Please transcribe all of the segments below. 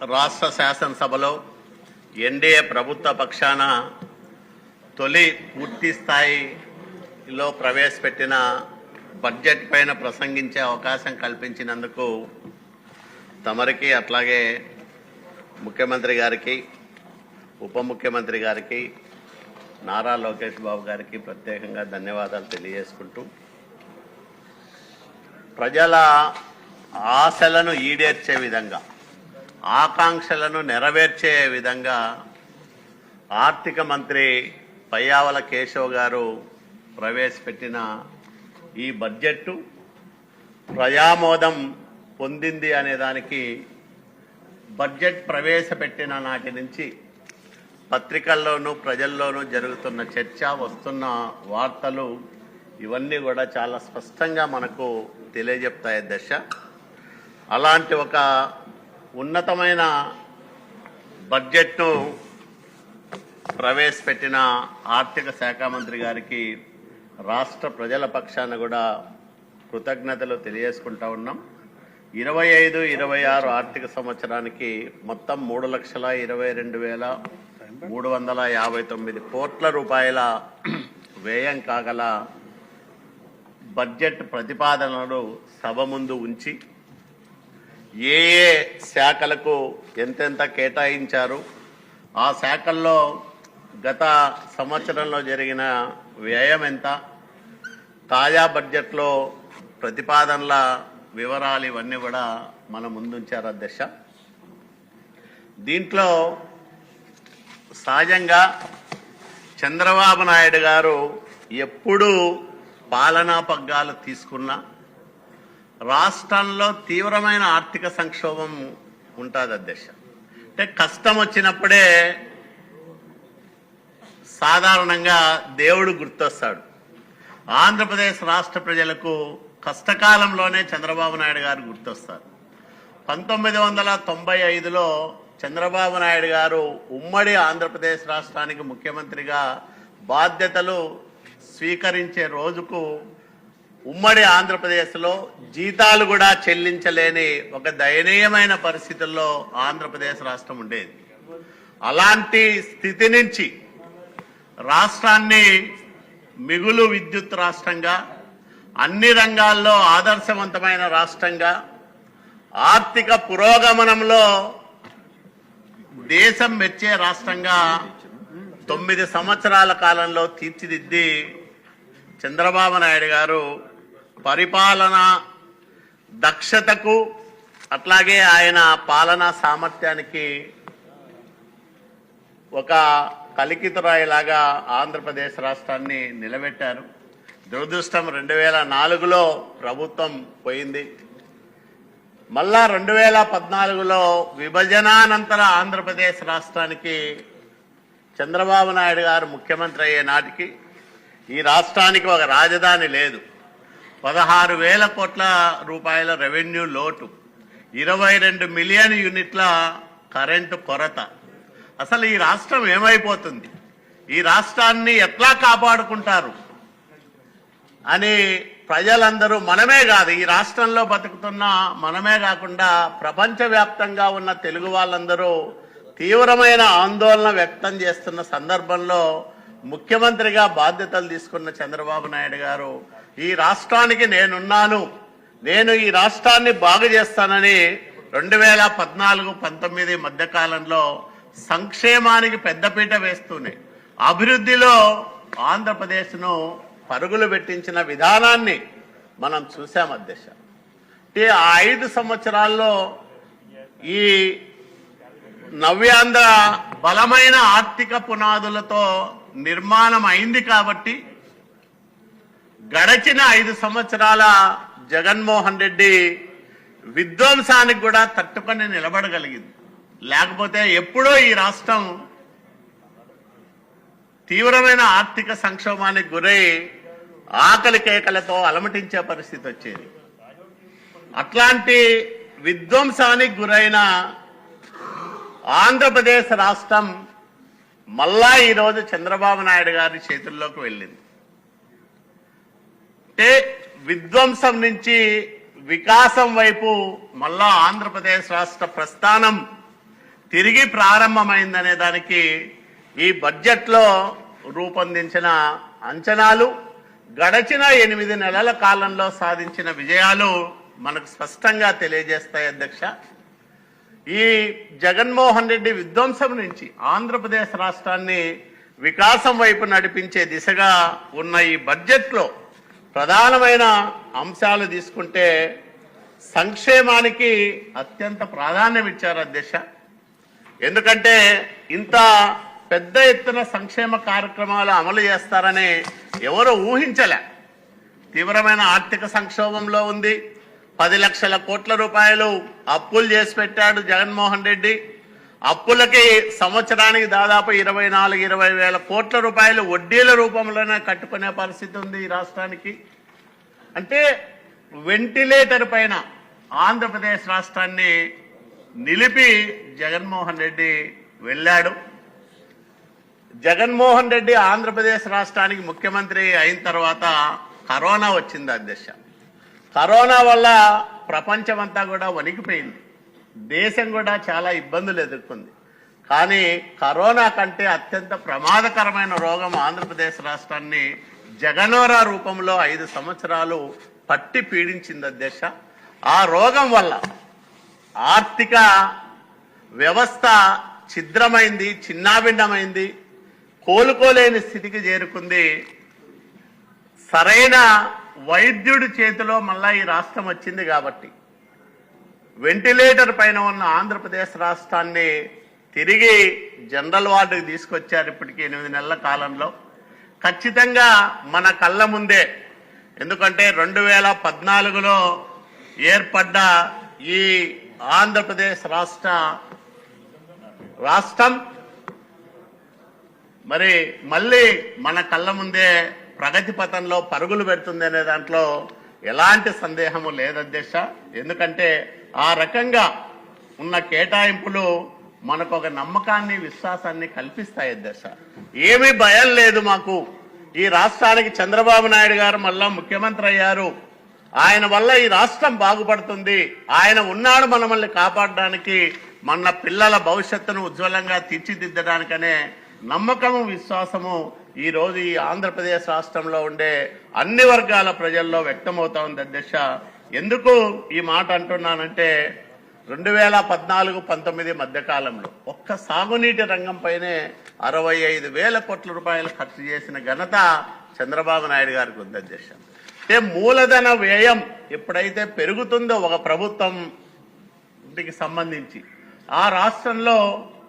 రాష్ట్ర శాసనసభలో ఎన్డీఏ ప్రభుత్వ పక్షాన తొలి పూర్తి స్థాయిలో ప్రవేశపెట్టిన బడ్జెట్ పైన ప్రసంగించే అవకాశం కల్పించినందుకు తమరికి అట్లాగే ముఖ్యమంత్రి గారికి ఉప ముఖ్యమంత్రి గారికి నారా లోకేష్ బాబు గారికి ప్రత్యేకంగా ధన్యవాదాలు తెలియజేసుకుంటూ ప్రజల ఆశలను ఈడేర్చే విధంగా ఆకాంక్షలను నెరవేర్చే విధంగా ఆర్థిక మంత్రి పయ్యావల కేశవ్ గారు ప్రవేశపెట్టిన ఈ బడ్జెట్ ప్రజామోదం పొందింది అనే దానికి బడ్జెట్ ప్రవేశపెట్టిన నాటి నుంచి పత్రికల్లోనూ ప్రజల్లోనూ జరుగుతున్న చర్చ వస్తున్న వార్తలు ఇవన్నీ కూడా చాలా స్పష్టంగా మనకు తెలియజెప్తాయి దశ. అలాంటి ఒక ఉన్నతమైన బడ్జెట్ను ప్రవేశపెట్టిన ఆర్థిక శాఖ మంత్రి గారికి రాష్ట్ర ప్రజల పక్షాన కూడా కృతజ్ఞతలు తెలియజేసుకుంటా ఉన్నాం. ఇరవై ఐదు ఇరవై ఆరు ఆర్థిక సంవత్సరానికి మొత్తం మూడు లక్షల ఇరవై రెండు వేల మూడు వందల యాభై తొమ్మిది కోట్ల రూపాయల వ్యయం కాగల బడ్జెట్ ప్రతిపాదనలు సభ ముందు ఉంచి ఏ ఏ శాఖలకు ఎంతెంత కేటాయించారు? ఆ శాఖల్లో గత సంవత్సరంలో జరిగిన వ్యయం ఎంత? తాజా బడ్జెట్లో ప్రతిపాదనల వివరాలు ఇవన్నీ కూడా మన ముందుంచారు అధ్యక్ష దీంట్లో సహజంగా చంద్రబాబు నాయుడు గారు ఎప్పుడు పాలనా పగ్గాలు తీసుకున్నా రాష్ట్రంలో తీవ్రమైన ఆర్థిక సంక్షోభం ఉంటుంది అధ్యక్ష. అంటే కష్టం వచ్చినప్పుడే సాధారణంగా దేవుడు గుర్తొస్తాడు. ఆంధ్రప్రదేశ్ రాష్ట్ర ప్రజలకు కష్టకాలంలోనే చంద్రబాబు నాయుడు గారు గుర్తొస్తారు. పంతొమ్మిది వందల తొంభై ఐదులో చంద్రబాబు నాయుడు గారు ఉమ్మడి ఆంధ్రప్రదేశ్ రాష్ట్రానికి ముఖ్యమంత్రిగా బాధ్యతలు స్వీకరించే రోజుకు ఉమ్మడి ఆంధ్రప్రదేశ్లో జీతాలు కూడా చెల్లించలేని ఒక దయనీయమైన పరిస్థితుల్లో ఆంధ్రప్రదేశ్ రాష్ట్రం ఉండేది. అలాంటి స్థితి నుంచి రాష్ట్రాన్ని మిగులు విద్యుత్ రాష్ట్రంగా అన్ని రంగాల్లో ఆదర్శవంతమైన రాష్ట్రంగా ఆర్థిక పురోగమనంలో దేశం మెచ్చే రాష్ట్రంగా తొమ్మిది సంవత్సరాల కాలంలో తీర్చిదిద్ది చంద్రబాబు నాయుడు గారు పరిపాలన దక్షతకు అట్లాగే ఆయన పాలనా సామర్థ్యానికి ఒక కలికితురాయిలాగా ఆంధ్రప్రదేశ్ రాష్ట్రాన్ని నిలబెట్టారు. దురదృష్టం రెండు వేల నాలుగులో ప్రభుత్వం పోయింది. మళ్ళా రెండు వేల పద్నాలుగులో విభజనానంతర ఆంధ్రప్రదేశ్ రాష్ట్రానికి చంద్రబాబు నాయుడు గారు ముఖ్యమంత్రి అయ్యే నాటికి ఈ రాష్ట్రానికి ఒక రాజధాని లేదు. పదహారు వేల కోట్ల రూపాయల రెవెన్యూ లోటు ఇరవై రెండు మిలియన్ యూనిట్ల కరెంటు కొరత. అసలు ఈ రాష్ట్రం ఏమైపోతుంది? ఈ రాష్ట్రాన్ని ఎట్లా కాపాడుకుంటారు? అని ప్రజలందరూ మనమే కాదు ఈ రాష్ట్రంలో బతుకుతున్న మనమే కాకుండా ప్రపంచవ్యాప్తంగా ఉన్న తెలుగు వాళ్ళందరూ తీవ్రమైన ఆందోళన వ్యక్తం చేస్తున్న సందర్భంలో ముఖ్యమంత్రిగా బాధ్యతలు తీసుకున్న చంద్రబాబు నాయుడు గారు ఈ రాష్ట్రానికి నేనున్నాను నేను ఈ రాష్ట్రాన్ని బాగు చేస్తానని రెండు వేల పద్నాలుగు పంతొమ్మిది మధ్యకాలంలో సంక్షేమానికి పెద్దపీట వేస్తూనే అభివృద్ధిలో ఆంధ్రప్రదేశ్ను పరుగులు పెట్టించిన విధానాన్ని మనం చూసాం అధ్యక్ష. అంటే ఆ ఐదు సంవత్సరాల్లో ఈ నవ్యాంధ్ర బలమైన ఆర్థిక పునాదులతో నిర్మాణం అయింది కాబట్టి గడచిన ఐదు సంవత్సరాల జగన్మోహన్ రెడ్డి విధ్వంసానికి కూడా తట్టుకొని నిలబడగలిగింది. లేకపోతే ఎప్పుడో ఈ రాష్ట్రం తీవ్రమైన ఆర్థిక సంక్షోభానికి గురై ఆకలి కేకలతో అలమటించే పరిస్థితి వచ్చేది. అట్లాంటి విధ్వంసానికి గురైన ఆంధ్రప్రదేశ్ రాష్ట్రం మళ్ళా ఈరోజు చంద్రబాబు నాయుడు గారి చేతుల్లోకి వెళ్ళింది. అంటే విధ్వంసం నుంచి వికాసం వైపు మళ్ళా ఆంధ్రప్రదేశ్ రాష్ట్ర ప్రస్థానం తిరిగి ప్రారంభమైందనే దానికి ఈ బడ్జెట్లో రూపొందించిన అంచనాలు గడచిన ఎనిమిది నెలల కాలంలో సాధించిన విజయాలు మనకు స్పష్టంగా తెలియజేస్తాయి అధ్యక్ష. ఈ జగన్మోహన్ రెడ్డి విధ్వంసం నుంచి ఆంధ్రప్రదేశ్ రాష్ట్రాన్ని వికాసం వైపు నడిపించే దిశగా ఉన్న ఈ బడ్జెట్లో ప్రధానమైన అంశాలు తీసుకుంటే సంక్షేమానికి అత్యంత ప్రాధాన్యం ఇచ్చారు అధ్యక్ష ఎందుకంటే ఇంత పెద్ద ఎత్తున సంక్షేమ కార్యక్రమాలు అమలు చేస్తారని ఎవరు ఊహించలే. తీవ్రమైన ఆర్థిక సంక్షోభంలో ఉంది. పది లక్షల కోట్ల రూపాయలు అప్పులు చేసి పెట్టాడు జగన్మోహన్ రెడ్డి. అప్పులకి సంవత్సరానికి దాదాపు ఇరవై నాలుగు ఇరవై వేల కోట్ల రూపాయలు వడ్డీల రూపంలోనే కట్టుకునే పరిస్థితి ఉంది ఈ రాష్ట్రానికి. అంటే వెంటిలేటర్ పైన ఆంధ్రప్రదేశ్ రాష్ట్రాన్ని నిలిపి జగన్మోహన్ రెడ్డి వెళ్ళాడు. జగన్మోహన్ రెడ్డి ఆంధ్రప్రదేశ్ రాష్ట్రానికి ముఖ్యమంత్రి అయిన తర్వాత కరోనా వచ్చింది అధ్యక్ష కరోనా వల్ల ప్రపంచమంతా కూడా వణికిపోయింది. దేశం కూడా చాలా ఇబ్బందులు ఎదుర్కొంది. కానీ కరోనా కంటే అత్యంత ప్రమాదకరమైన రోగం ఆంధ్రప్రదేశ్ రాష్ట్రాన్ని జగనోరా రూపంలో ఐదు సంవత్సరాలు పట్టి పీడించింది అధ్యక్ష ఆ రోగం వల్ల ఆర్థిక వ్యవస్థ ఛిద్రమైంది చిన్నాభిన్నమైంది కోలుకోలేని స్థితికి చేరుకుంది. సరైన వైద్యుడి చేతిలో మళ్ళా ఈ రాష్ట్రం వచ్చింది కాబట్టి. వెంటిలేటర్ పైన ఉన్న ఆంధ్రప్రదేశ్ రాష్ట్రాన్ని తిరిగి జనరల్ వార్డుకి తీసుకొచ్చారు ఇప్పటికీ ఎనిమిది నెలల కాలంలో. ఖచ్చితంగా మన కళ్ళ ముందే ఎందుకంటే రెండు వేల పద్నాలుగులో ఏర్పడ్డ ఈ ఆంధ్రప్రదేశ్ రాష్ట్ర రాష్ట్రం మరి మళ్ళీ మన కళ్ళ ముందే ప్రగతి పథంలో పరుగులు పెడుతుంది అనే దాంట్లో ఎలాంటి సందేహము లేదు అధ్యక్ష ఎందుకంటే ఆ రకంగా ఉన్న కేటాయింపులు మనకు ఒక నమ్మకాన్ని విశ్వాసాన్ని కల్పిస్తాయి అధ్యక్ష. ఏమీ భయం లేదు మాకు. ఈ రాష్ట్రానికి చంద్రబాబు నాయుడు గారు మళ్ళా ముఖ్యమంత్రి అయ్యారు. ఆయన వల్ల ఈ రాష్ట్రం బాగుపడుతుంది. ఆయన ఉన్నాడు మనల్ని కాపాడడానికి. మన పిల్లల భవిష్యత్తును ఉజ్వలంగా తీర్చిదిద్దడానికనే నమ్మకము విశ్వాసము ఈరోజు ఈ ఆంధ్రప్రదేశ్ రాష్ట్రంలో ఉండే అన్ని వర్గాల ప్రజల్లో వ్యక్తమవుతా ఉంది అధ్యక్ష. ఎందుకు ఈ మాట అంటున్నానంటే రెండు వేల పద్నాలుగు పంతొమ్మిది మధ్యకాలంలో ఒక్క సాగునీటి రంగంపైనే అరవై ఐదు వేల కోట్ల రూపాయలు ఖర్చు చేసిన ఘనత చంద్రబాబు నాయుడు గారికి ఉంది అధ్యక్ష. అంటే మూలధన వ్యయం ఎప్పుడైతే పెరుగుతుందో ఒక ప్రభుత్వం ఇంటికి సంబంధించి ఆ రాష్ట్రంలో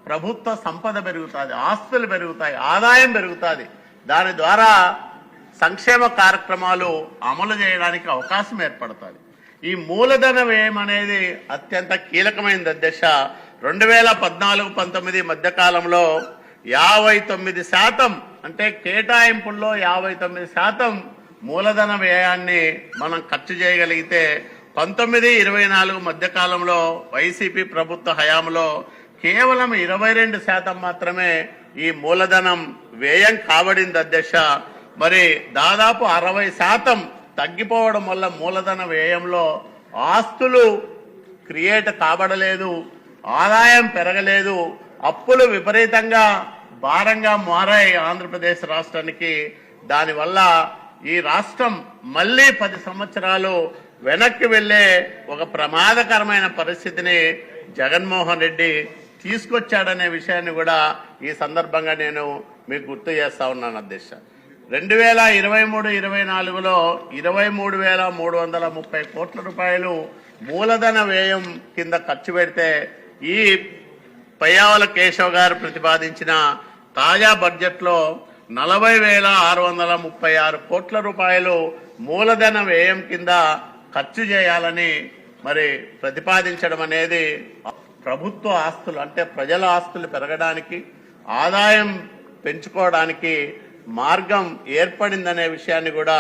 ప్రభుత్వ సంపద పెరుగుతుంది ఆస్తులు పెరుగుతాయి ఆదాయం పెరుగుతుంది. దాని ద్వారా సంక్షేమ కార్యక్రమాలు అమలు చేయడానికి అవకాశం ఏర్పడుతుంది. ఈ మూలధన వ్యయం అనేది అత్యంత కీలకమైన దశ రెండు వేల పద్నాలుగు పంతొమ్మిది మధ్య కాలంలో యాభై తొమ్మిది శాతం అంటే కేటాయింపుల్లో యాభై తొమ్మిది శాతం మూలధన వ్యయాన్ని మనం ఖర్చు చేయగలిగితే పంతొమ్మిది ఇరవై నాలుగు మధ్య కాలంలో వైసీపీ ప్రభుత్వ హయాంలో కేవలం ఇరవై రెండు శాతం మాత్రమే ఈ మూలధనం వ్యయం కాబడింది అధ్యక్ష. మరి దాదాపు అరవై శాతం తగ్గిపోవడం వల్ల మూలధన వ్యయంలో ఆస్తులు క్రియేట్ కాబడలేదు ఆదాయం పెరగలేదు అప్పులు విపరీతంగా భారంగా మారాయి ఆంధ్రప్రదేశ్ రాష్ట్రానికి. దానివల్ల ఈ రాష్ట్రం మళ్ళీ పది సంవత్సరాలు వెనక్కి వెళ్ళే ఒక ప్రమాదకరమైన పరిస్థితిని జగన్మోహన్ రెడ్డి తీసుకొచ్చాడనే విషయాన్ని కూడా ఈ సందర్భంగా నేను మీకు గుర్తు చేస్తా ఉన్నాను అధ్యక్ష. రెండు వేల ఇరవై మూడు ఇరవై నాలుగులో ఇరవై మూడు వేల మూడు వందల ముప్పై కోట్ల రూపాయలు మూలధన వ్యయం కింద ఖర్చు పెడితే ఈ పయ్యావల కేశవ్ గారు ప్రతిపాదించిన తాజా బడ్జెట్లో నలభై వేల ఆరు వందల ముప్పై ఆరు కోట్ల రూపాయలు మూలధన వ్యయం కింద ఖర్చు చేయాలని మరి ప్రతిపాదించడం అనేది ప్రభుత్వ ఆస్తులు అంటే ప్రజల ఆస్తులు పెరగడానికి ఆదాయం పెంచుకోవడానికి మార్గం ఏర్పడిందనే విషయాన్ని కూడా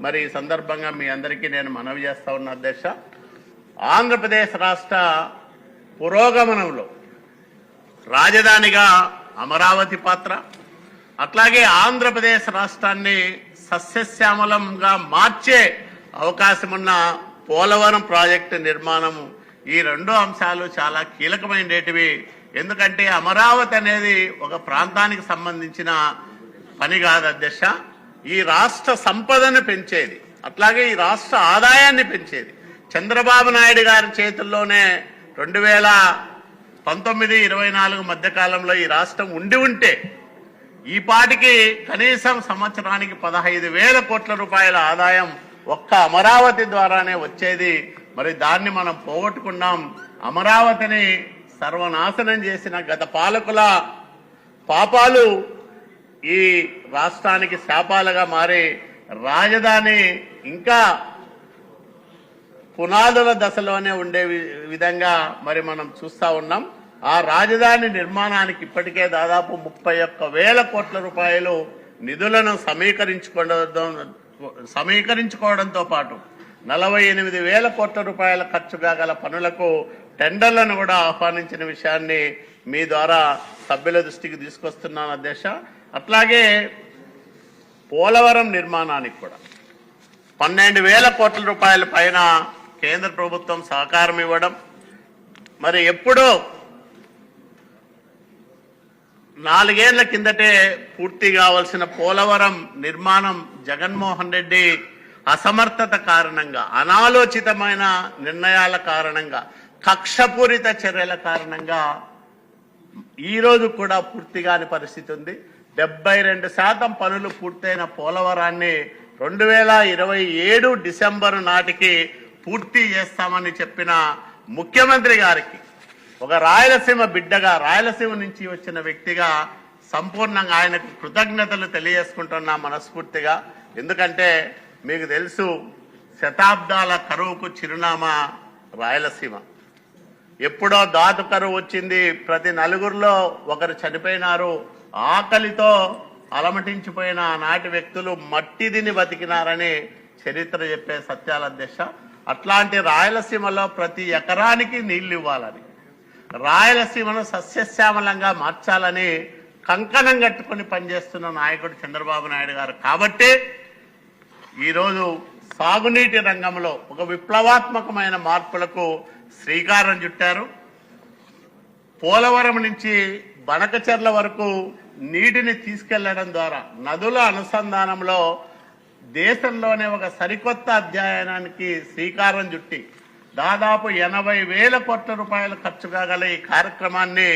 మరి ఈ సందర్భంగా మీ అందరికీ నేను మనవి చేస్తా ఉన్న అధ్యక్ష. ఆంధ్రప్రదేశ్ రాష్ట్ర పురోగమనంలో రాజధానిగా అమరావతి పాత్ర అట్లాగే ఆంధ్రప్రదేశ్ రాష్ట్రాన్ని సస్యశ్యామలంగా మార్చే అవకాశమున్న పోలవరం ప్రాజెక్టు నిర్మాణం ఈ రెండు అంశాలు చాలా కీలకమైనటివి ఎందుకంటే అమరావతి అనేది ఒక ప్రాంతానికి సంబంధించిన పని కాదు అధ్యక్ష. ఈ రాష్ట్ర సంపదను పెంచేది. అట్లాగే ఈ రాష్ట్ర ఆదాయాన్ని పెంచేది. చంద్రబాబు నాయుడు గారి చేతుల్లోనే రెండు వేల పంతొమ్మిది ఇరవై నాలుగు మధ్య కాలంలో ఈ రాష్ట్రం ఉండి ఉంటే ఈ పాటికి కనీసం సంవత్సరానికి పదహైదు వేల కోట్ల రూపాయల ఆదాయం ఒక్క అమరావతి ద్వారానే వచ్చేది. మరి దాన్ని మనం పోగొట్టుకున్నాం. అమరావతిని సర్వనాశనం చేసిన గత పాలకుల పాపాలు ఈ రాష్ట్రానికి శాపాలుగా మారి రాజధాని ఇంకా పునాదుల దశలోనే ఉండే వి- విధంగా మరి మనం చూస్తా ఉన్నాం. ఆ రాజధాని నిర్మాణానికి ఇప్పటికే దాదాపు ముప్పై ఒక్క వేల కోట్ల రూపాయలు నిధులను సమీకరించుకోవడం సమీకరించుకోవడంతో పాటు నలభై ఎనిమిది వేల కోట్ల రూపాయల ఖర్చుగా గల పనులకు టెండర్లను కూడా ఆహ్వానించిన విషయాన్ని మీ ద్వారా సభ్యుల దృష్టికి తీసుకొస్తున్నాను అధ్యక్ష. అట్లాగే పోలవరం నిర్మాణానికి కూడా పన్నెండు వేల కోట్ల రూపాయల పైన కేంద్ర ప్రభుత్వం సహకారం ఇవ్వడం మరి ఎప్పుడో నాలుగేళ్ళ కిందటే పూర్తి కావాల్సిన పోలవరం నిర్మాణం జగన్మోహన్ రెడ్డి అసమర్థత కారణంగా అనాలోచితమైన నిర్ణయాల కారణంగా కక్షపూరిత చర్యల కారణంగా ఈరోజు కూడా పూర్తిగాని పరిస్థితి ఉంది. డెబ్బై రెండు శాతం పనులు పూర్తయిన పోలవరాన్ని రెండు వేల ఇరవై ఏడు డిసెంబర్ నాటికి పూర్తి చేస్తామని చెప్పిన ముఖ్యమంత్రి గారికి ఒక రాయలసీమ బిడ్డగా రాయలసీమ నుంచి వచ్చిన వ్యక్తిగా సంపూర్ణంగా ఆయనకు కృతజ్ఞతలు తెలియజేసుకుంటున్నా మనస్ఫూర్తిగా. ఎందుకంటే మీకు తెలుసు శతాబ్దాల కరువుకు చిరునామా రాయలసీమ. ఎప్పుడో దాతు కరువు వచ్చింది ప్రతి నలుగురిలో ఒకరు చనిపోయినారు. ఆకలితో అలమటించిపోయిన ఆనాటి వ్యక్తులు మట్టిదిని బతికినారని చరిత్ర చెప్పే సత్యాల దిశ. అట్లాంటి రాయలసీమలో ప్రతి ఎకరానికి నీళ్ళు ఇవ్వాలని రాయలసీమను సస్యశ్యామలంగా మార్చాలని కంకణం కట్టుకుని పనిచేస్తున్న నాయకుడు చంద్రబాబు నాయుడు గారు. కాబట్టి ఈరోజు సాగునీటి రంగంలో ఒక విప్లవాత్మకమైన మార్పులకు శ్రీకారం చుట్టారు. పోలవరం నుంచి బనకచెర్ల వరకు నీటిని తీసుకెళ్ళడం ద్వారా నదుల అనుసంధానంలో దేశంలోనే ఒక సరికొత్త అధ్యయనానికి శ్రీకారం చుట్టి దాదాపు ఎనభై వేల కోట్ల రూపాయలు ఖర్చు కాగల ఈ కార్యక్రమాన్ని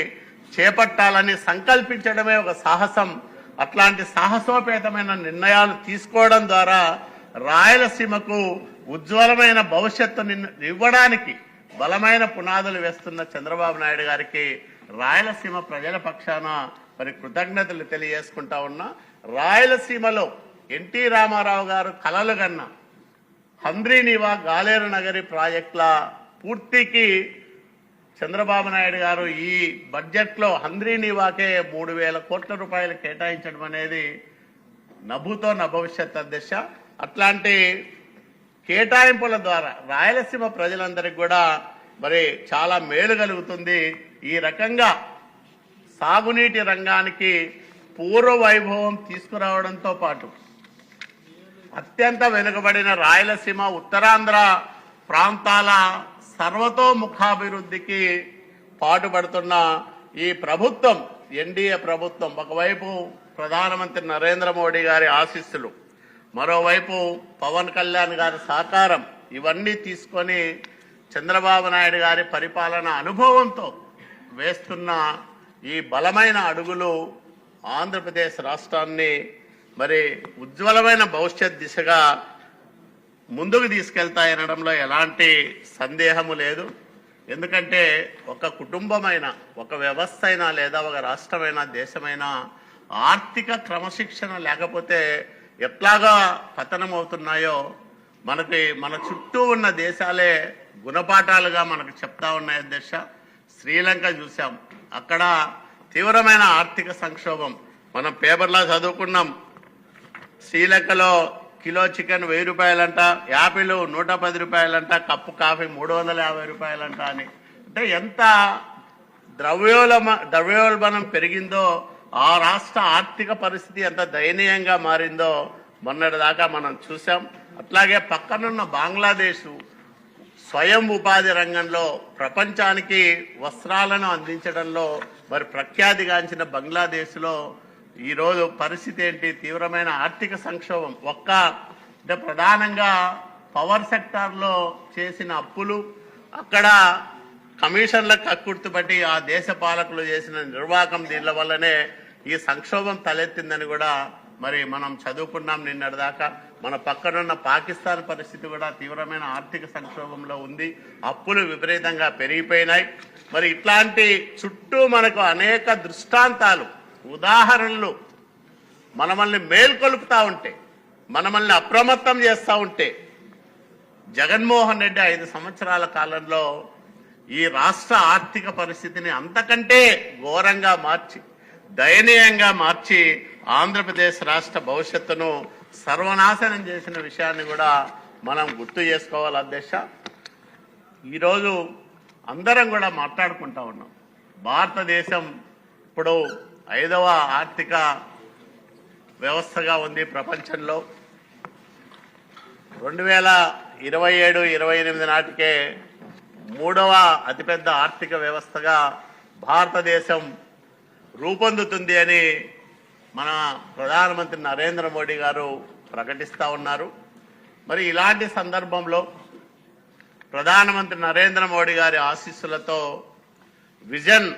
చేపట్టాలని సంకల్పించడమే ఒక సాహసం అట్లాంటి సాహసోపేతమైన నిర్ణయాలు తీసుకోవడం ద్వారా రాయలసీమకు ఉజ్వలమైన భవిష్యత్తు ఇవ్వడానికి బలమైన పునాదులు వేస్తున్న చంద్రబాబు నాయుడు గారికి రాయలసీమ ప్రజల పక్షాన మరి కృతజ్ఞతలు తెలియజేసుకుంటా ఉన్నా. రాయలసీమలో ఎన్టీ రామారావు గారు కలలు కన్నా హంద్రీనివా గాలేరు నగరి ప్రాజెక్టుల పూర్తికి చంద్రబాబు నాయుడు గారు ఈ బడ్జెట్లో హంద్రీనివాకే మూడు వేల కోట్ల రూపాయలు కేటాయించడం అనేది నభుతో నభవిష్యత్ దశ. అట్లాంటి కేటాయింపుల ద్వారా రాయలసీమ ప్రజలందరికీ కూడా మరి చాలా మేలు కలుగుతుంది. ఈ రకంగా సాగునీటి రంగానికి పూర్వ వైభవం తీసుకురావడంతో పాటు అత్యంత వెనుకబడిన రాయలసీమ ఉత్తరాంధ్ర ప్రాంతాల సర్వతోముఖాభివృద్ధికి పాటుపడుతున్న ఈ ప్రభుత్వం ఎన్డీఏ ప్రభుత్వం ఒకవైపు ప్రధానమంత్రి నరేంద్ర మోడీ గారి ఆశీస్సులు మరోవైపు పవన్ కళ్యాణ్ గారి సహకారం ఇవన్నీ తీసుకొని చంద్రబాబు నాయుడు గారి పరిపాలన అనుభవంతో వేస్తున్న ఈ బలమైన అడుగులు ఆంధ్రప్రదేశ్ రాష్ట్రాన్ని మరి ఉజ్వలమైన భవిష్యత్ దిశగా ముందుకు తీసుకెళ్తాయనడంలో ఎలాంటి సందేహము లేదు. ఎందుకంటే ఒక కుటుంబమైన ఒక వ్యవస్థ అయినా లేదా ఒక రాష్ట్రమైనా దేశమైనా ఆర్థిక క్రమశిక్షణ లేకపోతే ఎట్లాగా పతనం అవుతున్నాయో మనకి మన చుట్టూ ఉన్న దేశాలే గుణపాఠాలుగా మనకు చెప్తా ఉన్నాయి అధ్యక్ష. శ్రీలంక చూసాం అక్కడ తీవ్రమైన ఆర్థిక సంక్షోభం. మనం పేపర్లో చదువుకున్నాం. శ్రీలంకలో కిలో చికెన్ వెయ్యి రూపాయలంట యాపిల్ నూట పది రూపాయలంట కప్పు కాఫీ మూడు వందల యాభై రూపాయలంట అని. అంటే ఎంత ద్రవ్యోలమ ద్రవ్యోల్బణం పెరిగిందో ఆ రాష్ట్ర ఆర్థిక పరిస్థితి ఎంత దయనీయంగా మారిందో మొన్నటి దాకా మనం చూసాం అట్లాగే పక్కనున్న బంగ్లాదేశ్ స్వయం ఉపాధి రంగంలో ప్రపంచానికి వస్త్రాలను అందించడంలో మరి ప్రఖ్యాతిగాంచిన బంగ్లాదేశ్లో ఈరోజు పరిస్థితి ఏంటి? తీవ్రమైన ఆర్థిక సంక్షోభం. ఒక్క అంటే ప్రధానంగా పవర్ సెక్టార్లో చేసిన అప్పులు అక్కడ కమిషన్లకు కక్కుర్తుపట్టి ఆ దేశ పాలకులు చేసిన నిర్వాహకం దీనిల వల్లనే ఈ సంక్షోభం తలెత్తిందని కూడా మరి మనం చదువుకున్నాం నిన్నటిదాకా. మన పక్కనున్న పాకిస్తాన్ పరిస్థితి కూడా తీవ్రమైన ఆర్థిక సంక్షోభంలో ఉంది. అప్పులు విపరీతంగా పెరిగిపోయినాయి. మరి ఇట్లాంటి చుట్టూ మనకు అనేక దృష్టాంతాలు ఉదాహరణలు మనమల్ని మేల్కొలుపుతా ఉంటే మనమల్ని అప్రమత్తం చేస్తూ ఉంటే జగన్మోహన్ రెడ్డి ఐదు సంవత్సరాల కాలంలో ఈ రాష్ట్ర ఆర్థిక పరిస్థితిని అంతకంటే ఘోరంగా మార్చి దయనీయంగా మార్చి ఆంధ్రప్రదేశ్ రాష్ట్ర భవిష్యత్తును సర్వనాశనం చేసిన విషయాన్ని కూడా మనం గుర్తు చేసుకోవాలి అధ్యక్ష. ఈరోజు అందరం కూడా మాట్లాడుకుంటా ఉన్నాం. భారతదేశం ఇప్పుడు ఐదవ ఆర్థిక వ్యవస్థగా ఉంది ప్రపంచంలో. రెండు వేల ఇరవై ఏడు ఇరవై ఎనిమిది నాటికే మూడవ అతిపెద్ద ఆర్థిక వ్యవస్థగా భారతదేశం రూపొందుతుంది అని మన ప్రధానమంత్రి నరేంద్ర మోడీ గారు ప్రకటిస్తూ ఉన్నారు. మరి ఇలాంటి సందర్భంలో ప్రధానమంత్రి నరేంద్ర మోడీ గారి ఆశీస్సులతో విజన్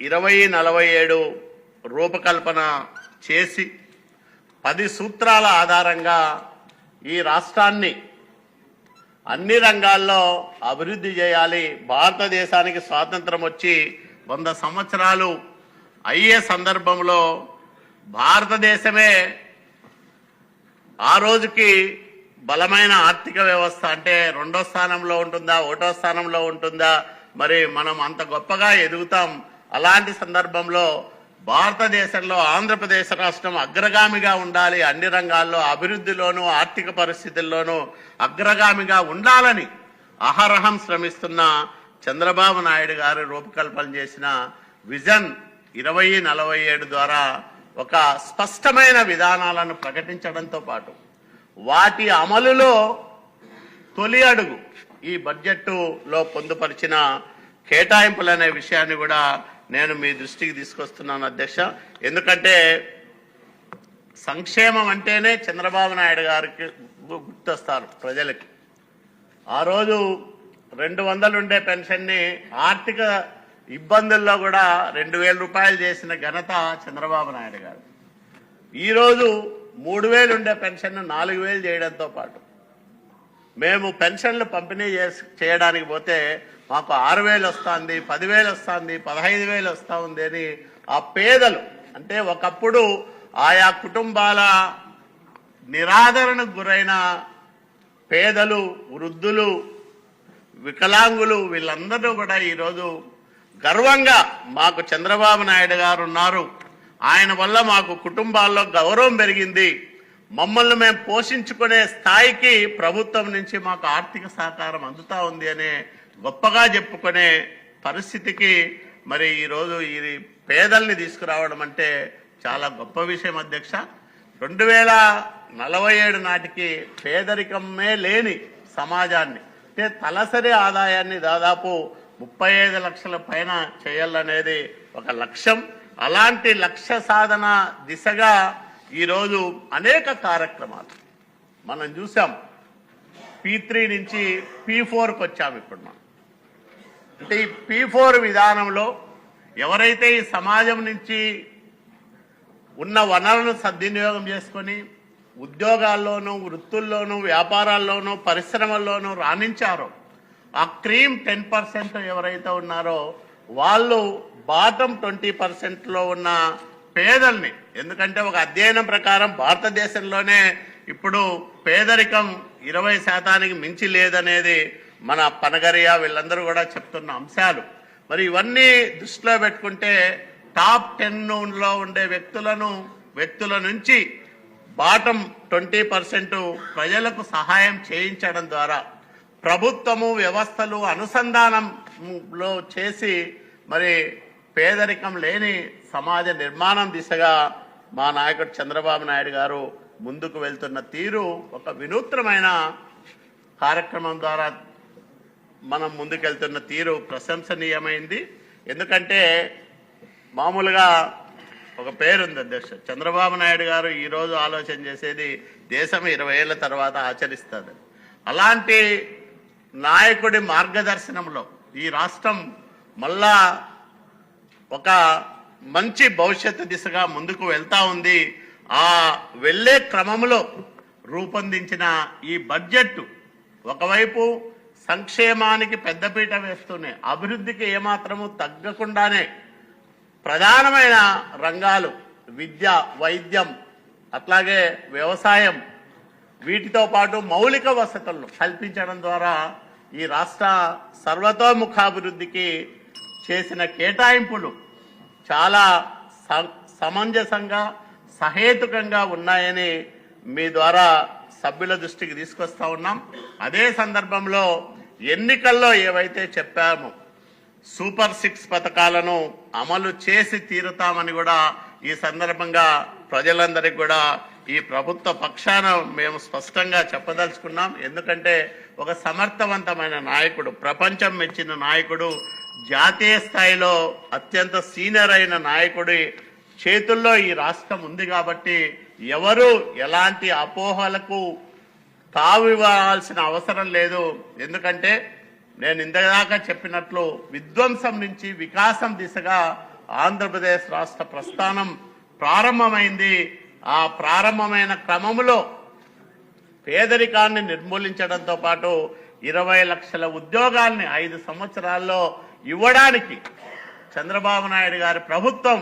ఇరవై నలభై ఏడు రూపకల్పన చేసి పది సూత్రాల ఆధారంగా ఈ రాష్ట్రాన్ని అన్ని రంగాల్లో అభివృద్ధి చేయాలి. భారతదేశానికి స్వాతంత్రం వచ్చి వంద సంవత్సరాలు అయ్యే సందర్భంలో భారతదేశమే ఆ రోజుకి బలమైన ఆర్థిక వ్యవస్థ అంటే రెండో స్థానంలో ఉంటుందా ఒకటో స్థానంలో ఉంటుందా? మరి మనం అంత గొప్పగా ఎదుగుతాం. అలాంటి సందర్భంలో భారతదేశంలో ఆంధ్రప్రదేశ్ రాష్ట్రం అగ్రగామిగా ఉండాలి అన్ని రంగాల్లో అభివృద్ధిలోనూ ఆర్థిక పరిస్థితుల్లోనూ అగ్రగామిగా ఉండాలని అహరహం శ్రమిస్తున్న చంద్రబాబు నాయుడు గారు రూపకల్పన చేసిన విజన్ ఇరవై నలభై ఏడు ద్వారా ఒక స్పష్టమైన విధానాలను ప్రకటించడంతో పాటు వాటి అమలులో తొలి అడుగు ఈ బడ్జెట్లో పొందుపరిచిన కేటాయింపులు అనే విషయాన్ని కూడా నేను మీ దృష్టికి తీసుకొస్తున్నాను అధ్యక్ష. ఎందుకంటే సంక్షేమం అంటేనే చంద్రబాబు నాయుడు గారికి గు- గుర్తొస్తారు ప్రజలకి. ఆ రోజు రెండు వందలు ఉండే పెన్షన్ని ఆర్థిక ఇబ్బందుల్లో కూడా రెండు వేల రూపాయలు చేసిన ఘనత చంద్రబాబు నాయుడు గారు. ఈరోజు మూడు వేలు ఉండే పెన్షన్ నాలుగు వేలు చేయడంతో పాటు మేము పెన్షన్లు పంపిణీ చేసి చేయడానికి పోతే మాకు ఆరు వేలు వస్తుంది పదివేలు వస్తుంది పదహైదు వేలు వస్తూ ఉంది అని ఆ పేదలు అంటే ఒకప్పుడు ఆయా కుటుంబాల నిరాదరణకు గురైన పేదలు వృద్ధులు వికలాంగులు వీళ్ళందరూ కూడా ఈరోజు గర్వంగా మాకు చంద్రబాబు నాయుడు గారు ఉన్నారు. ఆయన వల్ల మాకు కుటుంబాల్లో గౌరవం పెరిగింది. మమ్మల్ని మేము పోషించుకునే స్థాయికి ప్రభుత్వం నుంచి మాకు ఆర్థిక సహకారం అందుతా ఉంది అనే గొప్పగా చెప్పుకునే పరిస్థితికి మరి ఈరోజు ఈ పేదల్ని తీసుకురావడం అంటే చాలా గొప్ప విషయం అధ్యక్ష. రెండు వేల నలభై ఏడు నాటికి పేదరికమే లేని సమాజాన్ని అంటే తలసరి ఆదాయాన్ని దాదాపు ముప్పై ఐదు లక్షల పైన చేయాలనేది ఒక లక్ష్యం. అలాంటి లక్ష్య సాధన దిశగా ఈరోజు అనేక కార్యక్రమాలు మనం చూసాం పీ త్రీ నుంచి పీ ఫోర్కి వచ్చాము ఇప్పుడు మనం. అంటే ఈ పీ ఫోర్ విధానంలో ఎవరైతే ఈ సమాజం నుంచి ఉన్న వనరులను సద్వినియోగం చేసుకొని ఉద్యోగాల్లోనూ వృత్తుల్లోనూ వ్యాపారాల్లోనూ పరిశ్రమల్లోనూ రాణించారో ఆ క్రీమ్ టెన్ పర్సెంట్ ఎవరైతే ఉన్నారో వాళ్ళు బాటం ట్వంటీ పర్సెంట్లో ఉన్న పేదల్ని ఎందుకంటే ఒక అధ్యయనం ప్రకారం భారతదేశంలోనే ఇప్పుడు పేదరికం ఇరవై శాతానికి మించి లేదనేది మన పనగరియా వీళ్ళందరూ కూడా చెప్తున్న అంశాలు. మరి ఇవన్నీ దృష్టిలో పెట్టుకుంటే టాప్ టెన్లో ఉండే వ్యక్తులను వ్యక్తుల నుంచి బాటం ట్వంటీ పర్సెంట్ ప్రజలకు సహాయం చేయించడం ద్వారా ప్రభుత్వము వ్యవస్థలు అనుసంధానంలో చేసి మరి పేదరికం లేని సమాజ నిర్మాణం దిశగా మా నాయకుడు చంద్రబాబు నాయుడు గారు ముందుకు వెళ్తున్న తీరు ఒక వినూత్నమైన కార్యక్రమం ద్వారా మనం ముందుకెళ్తున్న తీరు ప్రశంసనీయమైంది. ఎందుకంటే మామూలుగా ఒక పేరుంది అధ్యక్ష. చంద్రబాబు నాయుడు గారు ఈరోజు ఆలోచన చేసేది దేశం ఇరవై ఏళ్ళ తర్వాత ఆచరిస్తుంది. అలాంటి నాయకుడి మార్గదర్శనంలో ఈ రాష్ట్రం మళ్ళా ఒక మంచి భవిష్యత్తు దిశగా ముందుకు వెళ్తా ఉంది. ఆ వెళ్ళే క్రమంలో రూపొందించిన ఈ బడ్జెట్ ఒకవైపు సంక్షేమానికి పెద్దపీట వేస్తూనే అభివృద్ధికి ఏమాత్రము తగ్గకుండానే ప్రధానమైన రంగాలు విద్య వైద్యం అట్లాగే వ్యవసాయం వీటితో పాటు మౌలిక వసతులను కల్పించడం ద్వారా ఈ రాష్ట్ర సర్వతోముఖాభివృద్ధికి చేసిన కేటాయింపులు చాలా స- సమంజసంగా సహేతుకంగా ఉన్నాయని మీ ద్వారా సభ్యుల దృష్టికి తీసుకొస్తా ఉన్నాం. అదే సందర్భంలో ఎన్నికల్లో ఏవైతే చెప్పామో సూపర్ సిక్స్ పథకాలను అమలు చేసి తీరుతామని కూడా ఈ సందర్భంగా ప్రజలందరికీ కూడా ఈ ప్రభుత్వ పక్షాన మేము స్పష్టంగా చెప్పదలుచుకున్నాం. ఎందుకంటే ఒక సమర్థవంతమైన నాయకుడు ప్రపంచం మెచ్చిన నాయకుడు జాతీయ స్థాయిలో అత్యంత సీనియర్ అయిన నాయకుడి చేతుల్లో ఈ రాష్ట్రం ఉంది కాబట్టి ఎవరు ఎలాంటి అపోహలకు తావివ్వాల్సిన అవసరం లేదు. ఎందుకంటే నేను ఇంతదాకా చెప్పినట్లు విధ్వంసం నుంచి వికాసం దిశగా ఆంధ్రప్రదేశ్ రాష్ట్ర ప్రస్థానం ప్రారంభమైంది. ఆ ప్రారంభమైన క్రమంలో పేదరికాన్ని నిర్మూలించడంతో పాటు ఇరవై లక్షల ఉద్యోగాల్ని ఐదు సంవత్సరాల్లో ఇవ్వడానికి చంద్రబాబు నాయుడు గారి ప్రభుత్వం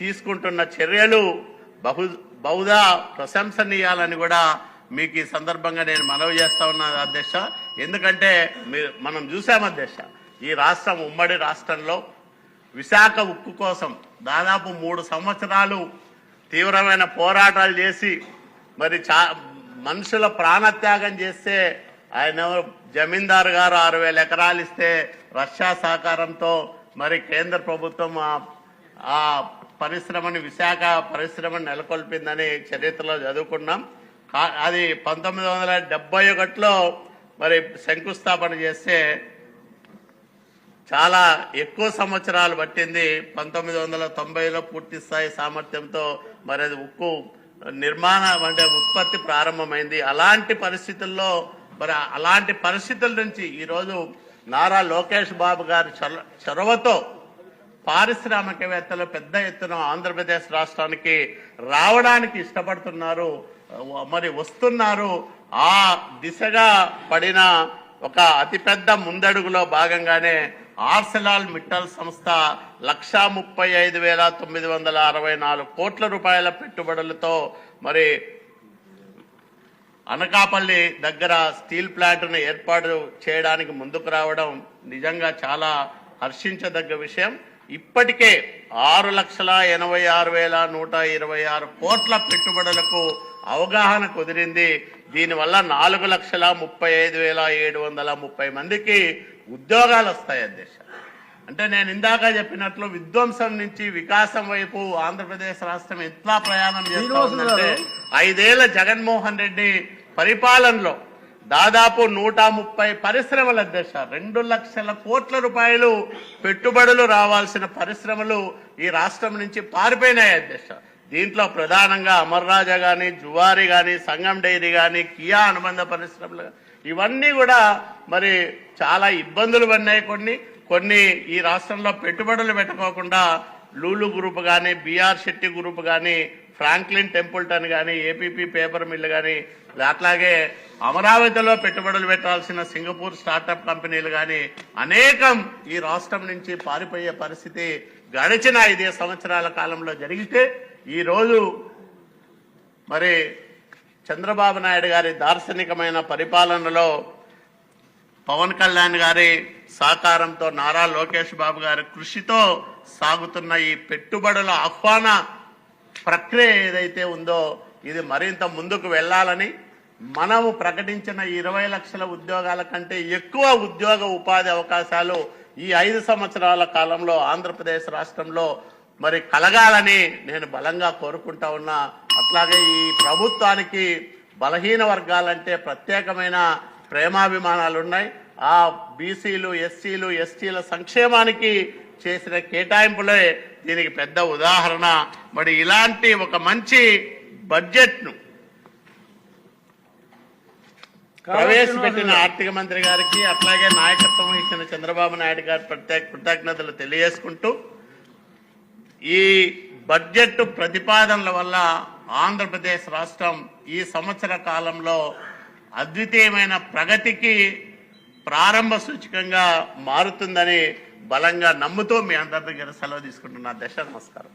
తీసుకుంటున్న చర్యలు బహు బహుదా ప్రశంసనీయాలని కూడా మీకు ఈ సందర్భంగా నేను మనవి చేస్తా ఉన్నాను అధ్యక్ష. ఎందుకంటే మీరు మనం చూసాం అధ్యక్ష ఈ రాష్ట్రం ఉమ్మడి రాష్ట్రంలో విశాఖ ఉక్కు కోసం దాదాపు మూడు సంవత్సరాలు తీవ్రమైన పోరాటాలు చేసి మరి చా మనుషుల ప్రాణత్యాగం చేస్తే ఆయన జమీందారు గారు ఆరు వేల ఎకరాలు ఇస్తే రష్యా సహకారంతో మరి కేంద్ర ప్రభుత్వం ఆ- పరిశ్రమని విశాఖ పరిశ్రమని నెలకొల్పిందని చరిత్రలో చదువుకున్నాం. అది పంతొమ్మిది వందల డెబ్బై ఒకటిలో మరి శంకుస్థాపన చేస్తే చాలా ఎక్కువ సంవత్సరాలు పట్టింది. పంతొమ్మిది వందల తొంభైలో పూర్తి స్థాయి సామర్థ్యంతో మరి అది ఉక్కు నిర్మాణం అంటే ఉత్పత్తి ప్రారంభమైంది. అలాంటి పరిస్థితుల్లో మరి అలాంటి పరిస్థితుల నుంచి ఈరోజు నారా లోకేష్ బాబు గారి చొర- చొరవతో పారిశ్రామికవేత్తలు పెద్ద ఎత్తున ఆంధ్రప్రదేశ్ రాష్ట్రానికి రావడానికి ఇష్టపడుతున్నారు. మరి వస్తున్నారు. ఆ దిశగా పడిన ఒక అతిపెద్ద ముందడుగులో భాగంగానే ఆర్సెలాల్ మిట్టల్ సంస్థ లక్షా ముప్పై ఐదు వేల తొమ్మిది వందల అరవై నాలుగు కోట్ల రూపాయల పెట్టుబడులతో మరి అనకాపల్లి దగ్గర స్టీల్ ప్లాంట్ను ఏర్పాటు చేయడానికి ముందుకు రావడం నిజంగా చాలా హర్షించదగ్గ విషయం. ఇప్పటికే ఆరు లక్షల ఎనభై ఆరు వేల నూట ఇరవై ఆరు కోట్ల పెట్టుబడులకు అవగాహన కుదిరింది. దీనివల్ల నాలుగు లక్షల ముప్పై ఐదు వేల ఏడు వందల ముప్పై మందికి ఉద్యోగాలు వస్తాయి అధ్యక్ష. అంటే నేను ఇందాక చెప్పినట్లు విధ్వంసం నుంచి వికాసం వైపు ఆంధ్రప్రదేశ్ రాష్ట్రం ఎట్లా ప్రయాణం చేస్తా శ్రీనివాసులు ఉందంటే గారు. ఐదేళ్ళ జగన్మోహన్ రెడ్డి పరిపాలనలో దాదాపు నూట ముప్పై పరిశ్రమల అధ్యక్ష. రెండు లక్షల కోట్ల రూపాయలు పెట్టుబడులు రావాల్సిన పరిశ్రమలు ఈ రాష్ట్రం నుంచి పారిపోయినాయి అధ్యక్ష. దీంట్లో ప్రధానంగా అమర్ రాజా గాని జువారి గాని సంగం డైరీ గాని కియా అనుబంధ పరిశ్రమలు ఇవన్నీ కూడా మరి చాలా ఇబ్బందులు పడినాయి కొన్ని. కొన్ని ఈ రాష్ట్రంలో పెట్టుబడులు పెట్టుకోకుండా లూలు గ్రూప్ కానీ బీఆర్ శెట్టి గ్రూప్ కానీ ఫ్రాంక్లిన్ టెంపుల్టన్ కానీ ఏపీపీ పేపర్ మిల్ కానీ అట్లాగే అమరావతిలో పెట్టుబడులు పెట్టాల్సిన సింగపూర్ స్టార్టప్ కంపెనీలు కానీ అనేకం ఈ రాష్ట్రం నుంచి పారిపోయే పరిస్థితి గడిచిన ఐదే సంవత్సరాల కాలంలో జరిగితే ఈ రోజు మరి చంద్రబాబు నాయుడు గారి దార్శనికమైన పరిపాలనలో పవన్ కళ్యాణ్ గారి సహకారంతో నారా లోకేష్ బాబు గారి కృషితో సాగుతున్న ఈ పెట్టుబడుల ఆహ్వాన ప్రక్రియ ఏదైతే ఉందో ఇది మరింత ముందుకు వెళ్ళాలని మనము ప్రకటించిన ఇరవై లక్షల ఉద్యోగాల కంటే ఎక్కువ ఉద్యోగ ఉపాధి అవకాశాలు ఈ ఐదు సంవత్సరాల కాలంలో ఆంధ్రప్రదేశ్ రాష్ట్రంలో మరి కలగాలని నేను బలంగా కోరుకుంటా ఉన్నా. అట్లాగే ఈ ప్రభుత్వానికి బలహీన వర్గాలంటే ప్రత్యేకమైన ప్రేమాభిమానాలు ఉన్నాయి ఆ బీసీలు ఎస్సీలు ఎస్టీల సంక్షేమానికి చేసిన కేటాయింపులే దీనికి పెద్ద ఉదాహరణ. మరి ఇలాంటి ఒక మంచి బడ్జెట్ను ప్రవేశపెట్టిన ఆర్థిక మంత్రి గారికి అట్లాగే నాయకత్వం ఇచ్చిన చంద్రబాబు నాయుడు గారి ప్రత్యేక కృతజ్ఞతలు తెలియజేసుకుంటూ ఈ బడ్జెట్ ప్రతిపాదనల వల్ల ఆంధ్రప్రదేశ్ రాష్ట్రం ఈ సంవత్సర కాలంలో అద్వితీయమైన ప్రగతికి ప్రారంభ సూచకంగా మారుతుందని బలంగా నమ్ముతూ మీ అందరి దగ్గర సెలవు తీసుకుంటున్నా. దశ నమస్కారం.